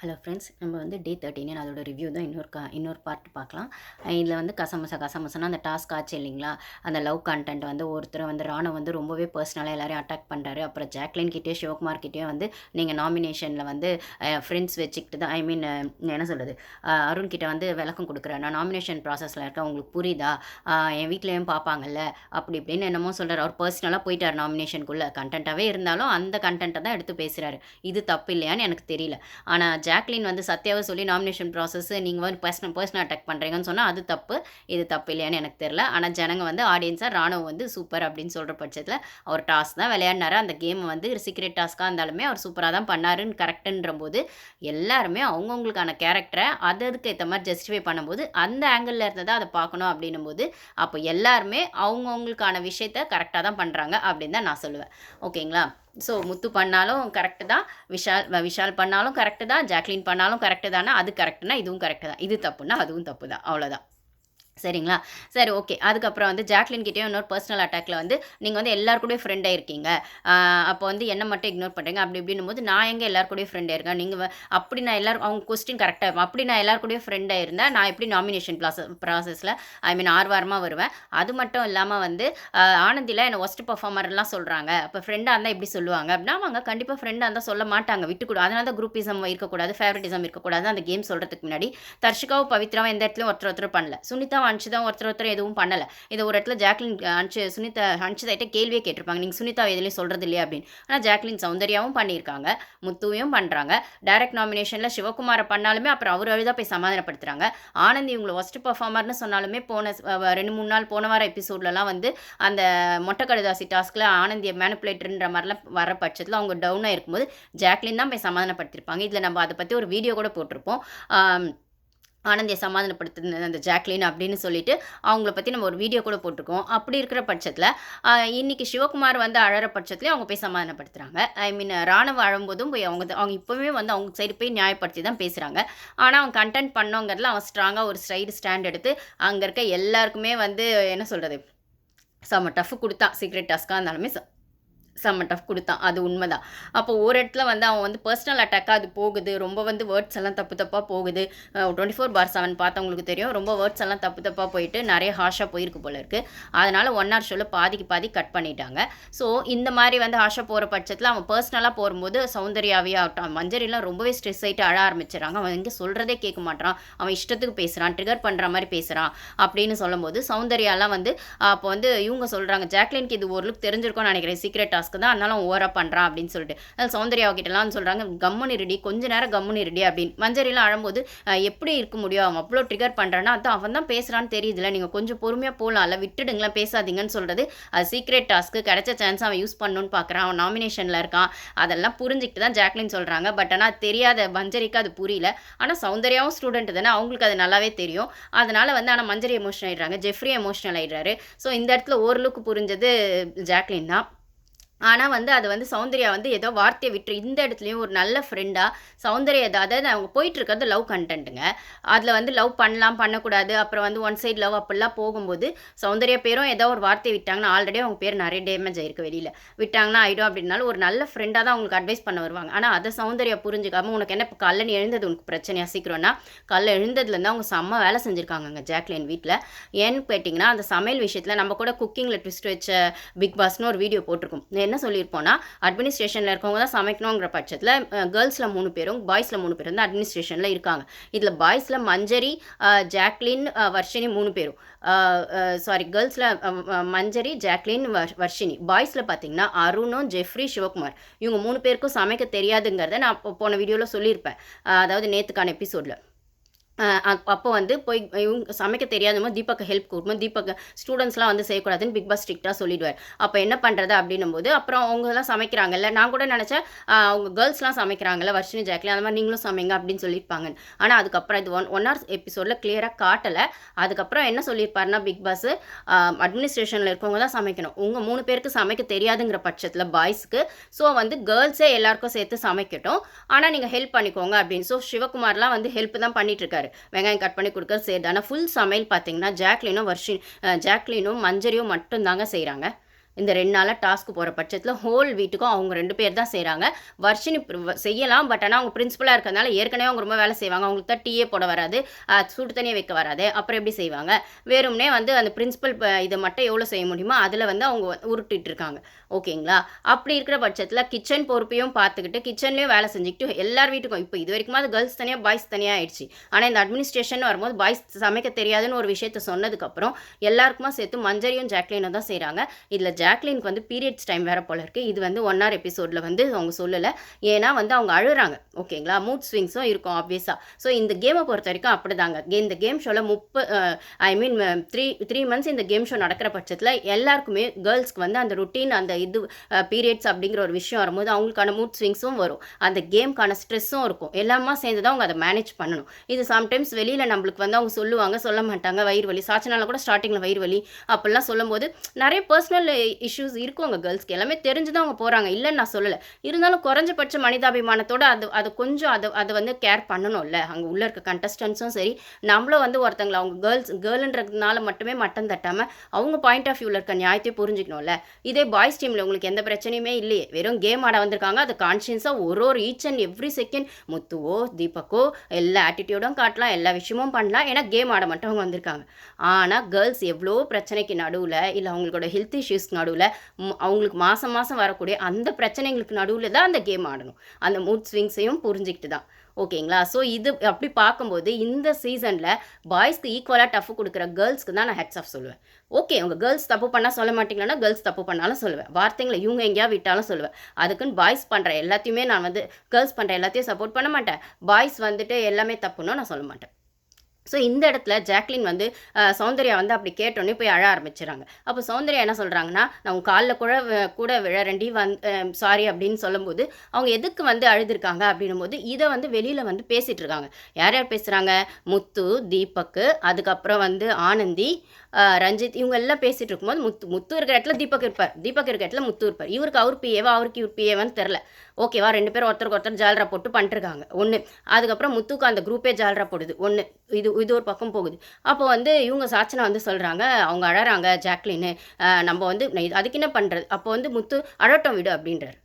Hello friends நம்ம வந்து டே தேர்ட்டின்னு அதோட ரிவ்யூ தான் இன்னொரு க இன்னொரு பார்ட் பார்க்கலாம். இதில் வந்து கசமசா கசமசனா அந்த டாஸ்க் ஆச்சு இல்லைங்களா? அந்த லவ் கண்டென்ட் வந்து ஒருத்தர் வந்து ராணவ் வந்து ரொம்பவே பர்சனலாக எல்லாரையும் அட்டாக் பண்ணுறாரு அப்புறம் ஜாக்லின் கிட்டே சிவகுமார் கிட்டே வந்து நீங்கள் நாமினேஷனில் வந்து ஃப்ரெண்ட்ஸ் வச்சுக்கிட்டு தான் ஐ மீன் என்ன சொல்கிறது அருண் கிட்ட வந்து விளக்கம் கொடுக்குறேன் நான் நாமினேஷன் ப்ராசஸில் இருக்கேன் உங்களுக்கு புரியுதா? என் வீட்லேயும் பார்ப்பாங்கல்ல? அப்படி இப்படின்னு என்னமோ சொல்கிறார் அவர் பர்சனலாக போயிட்டார் நாமினேஷனுக்குள்ளே கண்டென்ட்டாகவே இருந்தாலும் அந்த கண்டென்ட்டை தான் எடுத்து பேசுகிறாரு இது தப்பு இல்லையான்னு எனக்கு தெரியல. ஆனால் ஜாக்லின் வந்து சத்யாவை சொல்லி நாமினேஷன் ப்ராசஸ் நீங்கள் வந்து பர்சனல் பர்சனல் அட்டாக் பண்ணுறீங்கன்னு சொன்னால் அது தப்பு இது தப்பு இல்லையான்னு எனக்கு தெரில ஆனால் ஜனங்க வந்து ஆடியன்ஸாக ராணுவம் வந்து சூப்பர் அப்படின்னு சொல்கிற பட்சத்தில் அவர் டாஸ்க் தான் விளையாடினாரு. அந்த கேம் வந்து சீக்ரெட் டாஸ்க்காக இருந்தாலுமே அவர் சூப்பராக தான் பண்ணாருன்னு கரெக்டுன்ற போது எல்லாருமே அவங்கவுங்களுக்கான கேரக்டரை அது அதுக்கு ஏற்ற மாதிரி ஜஸ்டிஃபை பண்ணும்போது அந்த ஆங்கிளில் இருந்து தான் அதை பார்க்கணும் அப்படின்னும் போது அப்போ எல்லாருமே அவங்கவுங்களுக்கான விஷயத்த கரெக்டாக தான் பண்ணுறாங்க அப்படின்னு தான் நான் சொல்லுவேன். ஓகேங்களா ஸோ முத்து பண்ணாலும் கரெக்டு தான். விஷால் விஷால் பண்ணாலும் கரெக்டு தான். ஜாக்லின் பண்ணாலும் கரெக்டு தானா? அது கரெக்டுனா இதுவும் கரெக்டு தான். இது தப்புனா அதுவும் தப்பு தான் அவ்வளோதான் சரிங்களா? சரி ஓகே அதுக்கப்புறம் வந்து ஜாக்லின் கிட்டேயும் இன்னொரு பர்சனல் அட்டாக்ல வந்து நீங்கள் வந்து எல்லார் கூடயும் ஃப்ரெண்டாக இருக்கீங்க அப்போ வந்து என்ன மட்டும் இக்னோர் பண்ணுறீங்க அப்படி இப்படின்னும் போது நான் எங்கே எல்லார் கூடயும் ஃப்ரெண்டாக இருக்கேன் நீங்கள் அப்படி நான் எல்லாரும் அவங்க கொஸ்டின் கரெக்டாக இருக்கும் அப்படி நான் எல்லார் கூடயும் ஃப்ரெண்டாக இருந்தேன் நான் எப்படி நாமினேஷன் ப்ளாஸ் ப்ராசஸில் ஐ மீன் ஆறு வாரமாக வருவேன்? அது மட்டும் இல்லாமல் வந்து ஆனந்தியில் என்னை ஒஸ்ட் பர்ஃபார்மர்லாம் சொல்கிறாங்க அப்போ ஃப்ரெண்டாக இருந்தால் எப்படி சொல்லுவாங்க. அப்படின்னா அவங்க கண்டிப்பாக ஃப்ரெண்டாக இருந்தால் சொல்ல மாட்டாங்க. விட்டுக்கூடாது அதனால தான் குரூப்பிசம் இருக்கக்கூடாது ஃபேவரட்டிசம் இருக்கக்கூடாது அந்த கேம் சொல்கிறதுக்கு முன்னாடி தர்ஷிகாவும் பவித்ராவும் எந்த இடத்துலையும் ஒருத்தர் ஒருத்தர் பண்ணல. சுனிதா அன்ஷிதா ஒருத்தர் ஒருத்தர் எதுவும் பண்ணலை. இதை ஒரு இடத்துல ஜாக்லின் அன்ஷு சுனிதா அன்ஷிதாட்ட கேள்வியே கேட்டிருப்பாங்க. நீங்கள் சுனிதா எதுலையும் சொல்கிறது இல்லையா அப்படின்னு. ஆனால் ஜாக்லின் சௌந்தர்யாவும் பண்ணியிருக்காங்க. முத்துவையும் பண்ணுறாங்க டைரக்ட் நாமினேஷனில் சிவகுமாரை பண்ணாலுமே அப்புறம் அவர் அழுதா போய் சமாதானப்படுத்துகிறாங்க ஆனந்தி இவங்களை ஒஸ்ட் பர்ஃபார்மர்னு சொன்னாலுமே போன ரெண்டு மூணு நாள் போன வார எபிசோட்லலாம் வந்து அந்த மொட்டை கடுதாசி டாஸ்கில் ஆனந்தியை மேனிப்புலேட்டர்ன்ற மாதிரிலாம் வர பட்சத்தில் அவங்க டவுனாக இருக்கும்போது ஜாக்லின் தான் போய் சமாதானப்படுத்தியிருப்பாங்க இதில் நம்ம அதை பற்றி ஒரு வீடியோ கூட போட்டிருப்போம். ஆனந்தியை சமாதானப்படுத்துன அந்த ஜாக்லின் அப்படின்னு சொல்லிட்டு அவங்கள பற்றி நம்ம ஒரு வீடியோ கூட போட்டிருக்கோம். அப்படி இருக்கிற பட்சத்தில் இன்னைக்கு சிவகுமார் வந்து அழகிற பட்சத்துலேயும் அவங்க போய் சமாதானப்படுத்துகிறாங்க ஐ மீன் ராணுவ அழும்போதும் போய் அவங்க அவங்க இப்போவே வந்து அவங்க சைடு போய் நியாயப்படுத்தி தான் பேசுகிறாங்க ஆனால் அவங்க கண்டென்ட் பண்ணோங்கிறதுல அவன் ஸ்ட்ராங்காக ஒரு ஸ்ட்ரைடு ஸ்டாண்ட் எடுத்து அங்கே இருக்க எல்லாருக்குமே வந்து என்ன சொல்கிறது செம்ம டஃப் கொடுத்தான் சீக்ரெட் டாஸ்க்காக இருந்தாலுமே செம்ம டஃப் கொடுத்தான். அது உண்மைதான். அப்போ ஒரு இடத்துல வந்து அவன் வந்து பர்சனல் அட்டாக்காக அது போகுது. ரொம்ப வந்து வேர்ட்ஸ் எல்லாம் தப்பு தப்பாக போகுது. டுவெண்ட்டி ஃபோர் பார் செவன் பார்த்தவங்களுக்கு தெரியும். ரொம்ப வேர்ட்ஸ் எல்லாம் தப்பு தப்பாக போயிட்டு நிறைய ஹாஷாக போயிருக்கு போல இருக்குது அதனால் ஒன் ஆர் ஷோவில் பாதிக்கு பாதி கட் பண்ணிட்டாங்க. ஸோ இந்த மாதிரி வந்து ஹாஷா போகிற பட்சத்தில் அவன் பர்சனலாக போகும்போது சௌந்தர்யாவே ஆகட்டும். மஞ்சரிலாம் ரொம்பவே ஸ்ட்ரெஸ் ஆகிட்டு அழ ஆரம்பிச்சிடறாங்க. அவன் எங்கே சொல்கிறதே கேட்க மாட்டான் அவன் இஷ்டத்துக்கு பேசுகிறான் ட்ரிகர் பண்ணுற மாதிரி பேசுகிறான் அப்படின்னு சொல்லும்போது சௌந்தர்யாலாம் வந்து அப்போ வந்து இவங்க சொல்கிறாங்க ஜாக்லினுக்கு இது ஓரளவுக்கு தெரிஞ்சிருக்கோம்னு நினைக்கிறேன். சீக்ரெட் டாஸ்க்கு தான் அதனால அவன் ஓவராக பண்ணுறான் அப்படின்னு சொல்லிட்டு. அதனால் சௌந்தர்யா கிட்டலாம் சொல்கிறாங்க கம்முன்னு ரெடி கொஞ்ச நேரம் கம்முன்னு ரெடி அப்படின்னு. மஞ்சரிலாம் அழும்போது எப்படி இருக்க முடியும்? அவன் அவ்வளோ ட்ரிகர் பண்ணுறான்னா அதான் அவன் தான் பேசுகிறான்னு தெரியுதுல நீங்கள் கொஞ்சம் பொறுமையாக போகலாம்ல விட்டுடுங்களேன் பேசாதீங்கன்னு சொல்கிறது அது சீக்ரெட் டாஸ்க்கு கிடைச்ச சான்ஸ் அவன் யூஸ் பண்ணணும்னு பார்க்குறான் அவன் நாமினேஷனில் இருக்கான். அதெல்லாம் புரிஞ்சுக்கிட்டு தான் ஜாக்லின் சொல்கிறாங்க பட் ஆனால் தெரியாத மஞ்சரிக்கு அது புரியல. ஆனால் சௌந்தர்யாவும் ஸ்டூடெண்ட் தானே அவங்களுக்கு அது நல்லாவே தெரியும். அதனால் வந்து ஆனால் மஞ்சரி எமோஷனல் ஆயிடுறாங்க ஜெஃப்ரி எமோஷனல் ஆகிடுறாரு ஸோ இந்த இடத்துல ஓரளவுக்கு புரிஞ்சது ஜாக்லின் தான். ஆனால் வந்து அது வந்து சௌந்தர்யா வந்து ஏதோ வார்த்தையை விட்டு இந்த இடத்துலையும் ஒரு நல்ல ஃப்ரெண்டாக சௌந்தர்யா அதாவது அவங்க போயிட்டுருக்கிறது லவ் கண்டென்ட்டுங்க அதில் வந்து லவ் பண்ணலாம் பண்ணக்கூடாது. அப்புறம் வந்து ஒன் சைடு லவ் அப்படிலாம் போகும்போது சௌந்தர்யா பேரும் ஏதோ ஒரு வார்த்தையை விட்டாங்கன்னா ஆல்ரெடி அவங்க பேர் நிறைய டேமேஜ் ஆயிருக்கு வெளியில். விட்டாங்கன்னா ஆகிடும் அப்படின்னாலும் ஒரு நல்ல ஃப்ரெண்டாக தான் அவங்களுக்கு அட்வைஸ் பண்ண வருவாங்க. ஆனால் அதை சௌந்தர்யா புரிஞ்சுக்காம உனக்கு என்ன இப்போ கல்லன் எழுந்தது உனக்கு பிரச்சனையாக சீக்கிரம்னா கல்ல எழுந்ததுலேருந்து அவங்க செம்ம வேலை செஞ்சுருக்காங்கங்க ஜாக்லின் வீட்டில் ஏன்னு கேட்டிங்கன்னா அந்த சமையல் விஷயத்தில் நம்ம கூட குக்கிங்கில் ட்விஸ்ட் வச்ச பிக் பாஸ்னு ஒரு வீடியோ போட்டிருக்கோம். என்ன சொல்லியிருப்போம்னா அட்மினிஸ்ட்ரேஷனில் இருக்கவங்க தான் சமைக்கணுங்கிற பட்சத்தில் கேர்ள்ஸில் மூணு பேரும் பாய்ஸில் மூணு பேரும் தான் அட்மினிஸ்ட்ரேஷனில் இருக்காங்க. இதில் பாய்ஸில் மஞ்சரி ஜாக்லின் வர்ஷினி மூணு பேரும். சாரி கேர்ள்ஸில் மஞ்சரி ஜாக்லின் வர்ஷினி. பாய்ஸில் பார்த்தீங்கன்னா அருணும் ஜெஃப்ரி சிவகுமார். இவங்க மூணு பேருக்கும் சமைக்க தெரியாதுங்கிறத நான் போன வீடியோவில் சொல்லியிருப்பேன். அதாவது நேற்றுக்கான எபிசோடில் அப்போ வந்து போய் இவங்க சமைக்க தெரியாதமோ தீபக்கு ஹெல்ப் கொடுக்கணும் தீபக் ஸ்டூடெண்ட்ஸ்லாம் வந்து செய்யக்கூடாதுன்னு பிக் பாஸ் ஸ்ட்ரிக்டாக சொல்லிடுவார். அப்போ என்ன பண்ணுறது அப்படின்னும் போது அப்புறம் அவங்கெல்லாம் சமைக்கிறாங்கல்ல நான் கூட நினச்சேன் அவங்க கேர்ள்ஸ்லாம் சமைக்கிறாங்கல்ல வர்ஷினி ஜாக்லி அந்த மாதிரி நீங்களும் சமைங்க அப்படின்னு சொல்லியிருப்பாங்க ஆனால் அதுக்கப்புறம் இது ஒன் ஒன் ஹவர் எபிசோடில் கிளியராக காட்டலை. அதுக்கப்புறம் என்ன சொல்லியிருப்பாருன்னா பிக் பாஸ் அட்மினிஸ்ட்ரேஷனில் இருக்கவங்க தான் சமைக்கணும். உங்கள் மூணு பேருக்கு சமைக்க தெரியாதுங்கிற பட்சத்தில் பாய்ஸ்க்கு ஸோ வந்து கேர்ள்ஸே எல்லாருக்கும் சேர்த்து சமைக்கட்டும். ஆனால் நீங்கள் ஹெல்ப் பண்ணிக்கோங்க அப்படின்னு. ஸோ சிவகுமார்லாம் வந்து ஹெல்ப் தான் பண்ணிட்டு இருக்காரு. வெங்காயம் கட் பண்ணி கொடுக்க செய்யுது ஆனால் ஃபுல் சமையல் பார்த்தீங்கன்னா ஜாக்லினும் வர்ஷி ஜாக்லினும் மஞ்சரியும் மட்டும்தாங்க செய்கிறாங்க இந்த ரெண்டு நாளாக டாஸ்க்கு போகிற பட்சத்தில் ஹோல் வீட்டுக்கும் அவங்க ரெண்டு பேர் தான் செய்கிறாங்க வர்ஷினி செய்யலாம். பட் ஆனால் அவங்க பிரின்சிபலாக இருக்கிறதுனால ஏற்கனவே அவங்க ரொம்ப வேலை செய்வாங்க. அவங்களுக்கு தான் டீயே போட வராது. சூடு தண்ணியை வைக்க வராது. அப்புறம் எப்படி செய்வாங்க? வேறும்னே வந்து அந்த பிரின்சிபல் இதை மட்டும் எவ்வளோ செய்ய முடியுமோ அதில் வந்து அவங்க உருட்டிட்டு இருக்காங்க. ஓகேங்களா? அப்படி இருக்கிற பட்சத்தில் கிச்சன் பொறுப்பையும் பார்த்துக்கிட்டு கிச்சன்லேயும் வேலை செஞ்சுக்கிட்டு எல்லார் வீட்டுக்கும் இப்போ இது வரைக்கும் அது கேர்ள்ஸ் தனியாக பாய்ஸ் தனியாக ஆயிடுச்சு. ஆனால் இந்த அட்மினிஸ்ட்ரேஷன் வரும்போது பாய்ஸ் சமைக்க தெரியாதுன்னு ஒரு விஷயத்த சொன்னதுக்கப்புறம் எல்லாருக்குமா சேர்த்து மஞ்சரியும் ஜாக்லினும் தான் செய்கிறாங்க இதில் ஜாக்லினுக்கு வந்து பீரியட்ஸ் டைம் வேறு போல இருக்குது இது வந்து ஒன் ஹவர் எபிசோடில் வந்து அவங்க சொல்லலை. ஏன்னா வந்து அவங்க அழுகிறாங்க. ஓகேங்களா மூட் ஸ்விங்ஸும் இருக்கும் ஆப்வியஸாக ஸோ இந்த கேமை பொறுத்த வரைக்கும் அப்படிதாங்க. இந்த கேம் ஷோவில் முப்ப I mean three three months இந்த கேம் ஷோ நடக்கிற பட்சத்தில் எல்லாருக்குமே கேர்ள்ஸ்க்கு வந்து அந்த ருட்டீன் அந்த இது பீரியட்ஸ் அப்படிங்கிற ஒரு விஷயம் வரும்போது அவங்களுக்கான மூட் ஸ்விங்ஸும் வரும். அந்த கேம்க்கான ஸ்ட்ரெஸ்ஸும் இருக்கும். எல்லாமே சேர்ந்து தான் அவங்க அதை மேனேஜ் பண்ணணும். இது சம்டைம்ஸ் வெளியில் நம்மளுக்கு வந்து அவங்க சொல்லுவாங்க சொல்ல மாட்டாங்க. வயிறு வலி. சாச்சனால கூட ஸ்டார்டிங்கில் வயிறு வலி. அப்படிலாம் சொல்லும்போது நிறைய பர்சனல் இஷ்யூஸ் இருக்கும் அவங்க கேர்ள்ஸ்க்கு எல்லாமே தெரிஞ்சு தான் அவங்க போகிறாங்க இல்லைன்னு நான் சொல்லலை. இருந்தாலும் குறைஞ்சபட்ச மனிதாபிமானத்தோட அது அது கொஞ்சம் அதை அதை வந்து கேர் பண்ணணும்ல. அங்கே உள்ளே இருக்க கண்டஸ்டன்ஸும் சரி நம்மளும் வந்து ஒருத்தங்களை அவங்க கேர்ள்ஸ் கேர்ளுன்றதுனால மட்டுமே மட்டம் தட்டாமல் அவங்க பாயிண்ட் ஆஃப் வியூவில் இருக்க நியாயத்தையும் புரிஞ்சுக்கணும்ல. இதே பாய்ஸ் டீமில் உங்களுக்கு எந்த பிரச்சனையுமே இல்லையே. வெறும் கேம் ஆட வந்திருக்காங்க. அது கான்ஷியஸாக ஒரு ஒரு ஈச் அண்ட் எவ்ரி செகண்ட் முத்துவோ தீபக்கோ எல்லா ஆட்டிடியூடும் காட்டலாம். எல்லா விஷயமும் பண்ணலாம். ஏன்னா கேம் ஆட மட்டும் அவங்க வந்திருக்காங்க. ஆனால் கேர்ள்ஸ் எவ்வளோ பிரச்சனைக்கு நடுவில் இல்லை அவங்களோட ஹெல்த் இஷ்யூஸ்க்கு நடுவில் அவங்களுக்கு மாதம் மாதம் வரக்கூடிய அந்த பிரச்சனைகளுக்கு நடுவில் தான் அந்த கேம் ஆடணும். அந்த மூட் ஸ்விங்ஸையும் புரிஞ்சுக்கிட்டு தான். ஓகேங்களா ஸோ இது அப்படி பார்க்கும்போது இந்த சீசனில் பாய்ஸ்க்கு ஈக்குவலாக டஃப் கொடுக்குற கேர்ள்ஸ்க்கு தான் நான் ஹெட்ஸ் ஆஃப் சொல்லுவேன். ஓகே உங்கள் கேர்ள்ஸ் தப்பு பண்ணால் சொல்ல மாட்டீங்களா கேர்ள்ஸ் தப்பு பண்ணாலும் சொல்லுவேன். வார்த்தைங்களை இவங்க எங்கேயா விட்டாலும் சொல்லுவேன். அதுக்குன்னு பாய்ஸ் பண்ணுற எல்லாத்தையுமே நான் வந்து கேர்ள்ஸ் பண்ணுற எல்லாத்தையும் சப்போர்ட் பண்ண மாட்டேன். பாய்ஸ் வந்துட்டு எல்லாமே தப்புன்னு நான் சொல்ல மாட்டேன். ஸோ இந்த இடத்துல ஜாக்லின் வந்து சௌந்தர்யா வந்து அப்படி கேட்டோன்னே போய் அழ ஆரம்பிச்சிடறாங்க அப்போ சௌந்தர்யா என்ன சொல்கிறாங்கன்னா நான் உங்கள் காலில் கூட கூட விழரண்டி வந் சாரி அப்படின்னு சொல்லும்போது அவங்க எதுக்கு வந்து அழுதுருக்காங்க அப்படின்னும் போது இதை வந்து வெளியில் வந்து பேசிகிட்டு இருக்காங்க. யார் யார் பேசுகிறாங்க முத்து தீபக்கு அதுக்கப்புறம் வந்து ஆனந்தி ரஞ்சித் இவங்க எல்லாம் பேசிகிட்டு இருக்கும்போது முத்து முத்து இருக்கிற இடத்துல தீபக் இருப்பார். தீபக் இருக்கிற இடத்துல முத்து இருப்பார். இவருக்கு அவர் பிஏவா அவருக்கு இவர் பிஏவான்னு தெரில ஓகேவா ரெண்டு பேரும் ஒருத்தருக்கு ஒருத்தர் ஜால்ரா போட்டு பண்ணிட்டுருக்காங்க ஒன்று அதுக்கப்புறம் முத்துக்கு அந்த குரூப்பே ஜால்ரா போடுது. ஒன்று இது இது ஒரு பக்கம் போகுது. அப்போ வந்து இவங்க சாச்சனா வந்து சொல்கிறாங்க அவங்க அழறாங்க ஜாக்லின்னு. நம்ம வந்து அதுக்கு என்ன பண்ணுறது அப்போ வந்து முத்து அழட்டம் விடு அப்படின்றார்.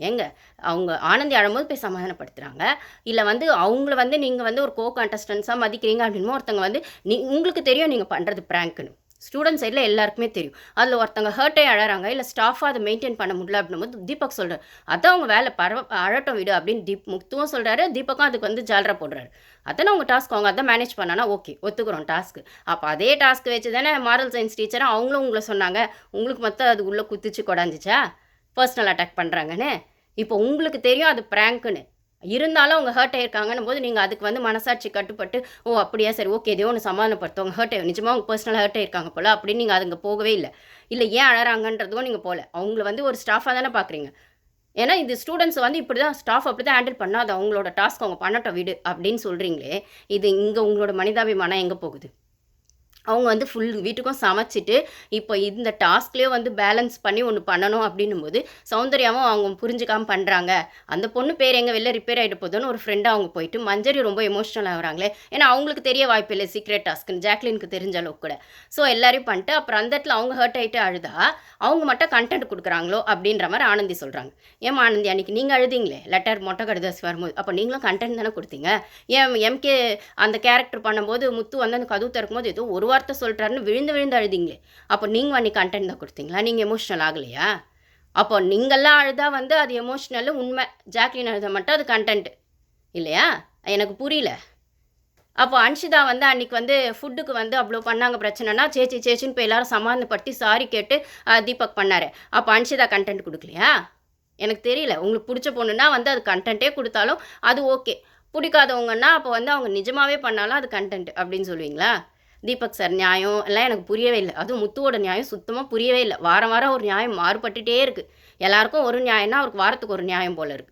ஏங்க அவங்க ஆனந்தி அழும்போது போய் சமாதானப்படுத்துகிறாங்க இல்லை வந்து அவங்கள வந்து நீங்கள் வந்து ஒரு கோ கண்டஸ்டன்ஸாக மதிக்கிறீங்க அப்படின்னு ஒருத்தங்க வந்து நீ உங்களுக்கு தெரியும் நீங்கள் பண்ணுறது ப்ராங்க்குன்னு ஸ்டூடெண்ட் சைடில் எல்லாருக்குமே தெரியும். அதில் ஒருத்தங்க ஹர்ட்டே அழகிறாங்க இல்லை ஸ்டாஃபாக அதை மெயின்டைன் பண்ண முடியல அப்படின்னும் போது தீபக் சொல்கிறார் அதான் அவங்க வேலை பரவ அழட்டும் விடு அப்படின்னு தீப் முத்துவும் சொல்கிறாரு தீபக்கும் அதுக்கு வந்து ஜாலரா போடுறாரு. அதானே அவங்க டாஸ்க் அவங்க அதான் மேனேஜ் பண்ணானா ஓகே ஒத்துக்கிறோம் டாஸ்க்கு அப்போ அதே டாஸ்க் வச்சு தானே மாரல் சயின்ஸ் டீச்சரும் அவங்களும் உங்களை சொன்னாங்க உங்களுக்கு மொத்தம் அது உள்ளே குத்திச்சு கொடாந்துச்சா பர்சனல் அட்டாக் பண்ணுறாங்கன்னு இப்போ உங்களுக்கு தெரியும் அது ப்ராங்க்குன்னு இருந்தாலும் அவங்க ஹர்ட் ஆயிருக்காங்கன்னும் போது நீங்கள் அதுக்கு வந்து மனசாட்சி கட்டுப்பட்டு ஓ அப்படியா சரி ஓகே எதையோ ஒன்று சமாதானப்படுத்துவாங்க ஹர்ட் ஆகி நிஜமாக அவங்க பர்சனலாக ஹர்ட் ஆயிருக்காங்க போல அப்படின்னு நீங்கள் அதுங்க போகவே இல்லை. இல்லை ஏன் அழறாங்கன்றதுக்கும் நீங்கள் போகல அவங்கள வந்து ஒரு ஸ்டாஃபாக தானே பார்க்குறீங்க ஏன்னா இது ஸ்டூடெண்ட்ஸ் வந்து இப்படி தான் ஸ்டாஃப் அப்படி தான் ஹேண்டில் பண்ணால் அது அவங்களோட டாஸ்க் அவங்க பண்ணட்டும் விடு அப்படின்னு சொல்கிறீங்களே இது இங்கே உங்களோட மனிதாபிமானம் எங்கே போகுது? அவங்க வந்து ஃபுல் வீட்டுக்கும் சமைச்சிட்டு இப்போ இந்த டாஸ்க்லேயே வந்து பேலன்ஸ் பண்ணி ஒன்று பண்ணணும் அப்படின்னும் போது சௌந்தர்யாவும் அவங்க புரிஞ்சுக்காமல் பண்ணுறாங்க அந்த பொண்ணு பேர் எங்கே வெளில ரிப்பேர் ஆகிட்டு போதுன்னு ஒரு ஃப்ரெண்டாக அவங்க போயிட்டு மஞ்சரி ரொம்ப எமோஷனல் ஆகுறாங்களே. ஏன்னா அவங்களுக்கு தெரிய வாய்ப்பு இல்லை சீக்ரெட் டாஸ்க்குன்னு ஜாக்லினுக்கு தெரிஞ்ச அளவுக்கு கூட. ஸோ எல்லாரையும் பண்ணிட்டு அப்புறம் அந்த இடத்துல அவங்க ஹர்ட் ஆகிட்டு அழுதா அவங்க மட்டும் கண்டென்ட் கொடுக்குறாங்களோ அப்படின்ற மாதிரி ஆனந்தி சொல்கிறாங்க ஏன் ஆனந்தி அன்னைக்கு நீங்கள் அழுதிங்களே? லெட்டர் மொட்டை கடுதாசி வரும்போது அப்போ நீங்களும் கண்டென்ட் தானே கொடுத்தீங்க? ஏன் எம்கே அந்த கேரக்டர் பண்ணும்போது முத்து வந்து அந்த கதவு திறக்கும்போது ஏதோ ஒரு வார்த்தை சொல்கிறாருன்னு விழுந்து விழுந்து அழுதிங்களே அப்போ நீங்கள் அன்றைக்கி கண்டென்ட் தான் கொடுத்தீங்களா? நீங்கள் எமோஷ்னல் ஆகலையா? அப்போ நீங்கள்லாம் அழுதா வந்து அது எமோஷ்னல் உண்மை. ஜாக்லின் அழுத மட்டும் அது கண்டென்ட் இல்லையா? எனக்கு புரியல. அப்போ அன்ஷிதா வந்து அன்றைக்கி வந்து ஃபுட்டுக்கு வந்து அவ்வளோ பண்ணாங்க பிரச்சனைனா சேச்சி சேச்சின்னு போய் எல்லாரும் சமாதானப்படுத்தி சாரி கேட்டு தீபக் பண்ணார். அப்போ அன்ஷிதா கண்டென்ட் கொடுக்கலையா? எனக்கு தெரியல. உங்களுக்கு பிடிச்ச பொண்ணுன்னா வந்து அது கண்டென்ட்டே கொடுத்தாலும் அது ஓகே பிடிக்காதவங்கன்னா அப்போ வந்து அவங்க நிஜமாகவே பண்ணாலும் அது கண்டென்ட் அப்படின்னு சொல்லுவீங்களா? தீபக் சார் நியாயம் எல்லாம் எனக்கு புரியவே இல்லை. அதுவும் முத்துவோட நியாயம் சுத்தமாக புரியவே இல்லை. வாரம் வாரம் ஒரு நியாயம் மாறுபட்டுட்டே இருக்குது எல்லாருக்கும் ஒரு நியாயம்னா அவருக்கு வாரத்துக்கு ஒரு நியாயம் போல இருக்குது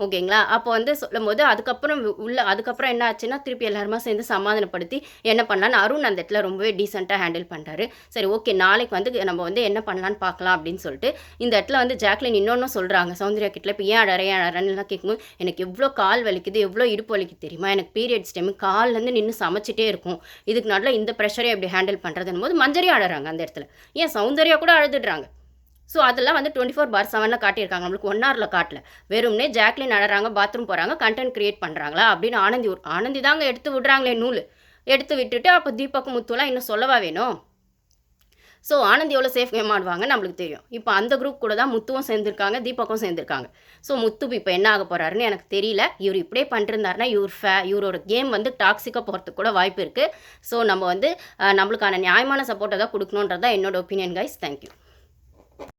ஓகேங்களா? அப்போ வந்து சொல்லும்போது அதுக்கப்புறம் உள்ள அதுக்கப்புறம் என்ன ஆச்சுன்னா திருப்பி எல்லாருமா சேர்ந்து சமாதானப்படுத்தி என்ன பண்ணலான்னு அருண் அந்த இடத்துல ரொம்பவே டீசெண்டாக ஹேண்டில் பண்ணுறாரு சரி ஓகே நாளைக்கு வந்து நம்ம வந்து என்ன பண்ணலான்னு பார்க்கலாம் அப்படின்னு சொல்லிட்டு இந்த இடத்துல வந்து ஜாக்லின் இன்னொன்று சொல்கிறாங்க சௌந்தர்யா கிட்ட இப்போ ஏன் அடறே ஏன் கேட்கும்போது எனக்கு எவ்வளோ கால் வலிக்குது எவ்வளோ இடுப்பு வலிக்குது தெரியுமா? எனக்கு பீரியட்ஸ் டைம் கால்லேருந்து நின்று சமைச்சிட்டே இருக்கும். இதுக்கு நடுவில் இந்த ப்ரெஷரே எப்படி ஹேண்டில் பண்ணுறதுன்னு போது மஞ்சரி அடறாங்க அந்த இடத்துல. ஏன் சௌந்தர்யா கூட அழுதுடுறாங்க. ஸோ அதெல்லாம் வந்து டுவெண்ட்டி ஃபோர் பார் செவனில் காட்டியிருக்காங்க. நம்மளுக்கு ஒன் ஹவரில் காட்டல. வெறும்னே ஜாக்லின் அழறாங்க பாத்ரூம் போகிறாங்க கண்டென்ட் கிரியேட் பண்ணுறாங்களா அப்படின்னு ஆனந்தி ஒரு- ஆனந்தி தாங்க எடுத்து விடுறாங்களே நூல். எடுத்து விட்டுட்டு அப்போ தீபக் முத்துலாம் இன்னும் சொல்லவா வேணும்? ஸோ ஆனந்தி எவ்வளோ சேஃப் கேம் ஆடுவாங்க நம்மளுக்கு தெரியும். இப்போ அந்த குரூப் கூட தான் முத்துவும் சேர்ந்துருக்காங்க தீபக்கும் சேர்ந்துருக்காங்க. ஸோ முத்து இப்போ என்ன ஆக போகிறாருன்னு எனக்கு தெரியல. இவர் இப்படியே பண்ணிருந்தாருன்னா இவர் ஃபே இவரோட கேம் வந்து டாக்ஸிக்காக போகிறதுக்கு கூட வாய்ப்பு இருக்குது ஸோ நம்ம வந்து நம்மளுக்கான நியாயமான சப்போர்ட்டை தான் கொடுக்கணுன்றது தான் என்னோட ஒப்பீனியன் கைஸ் தேங்க்யூ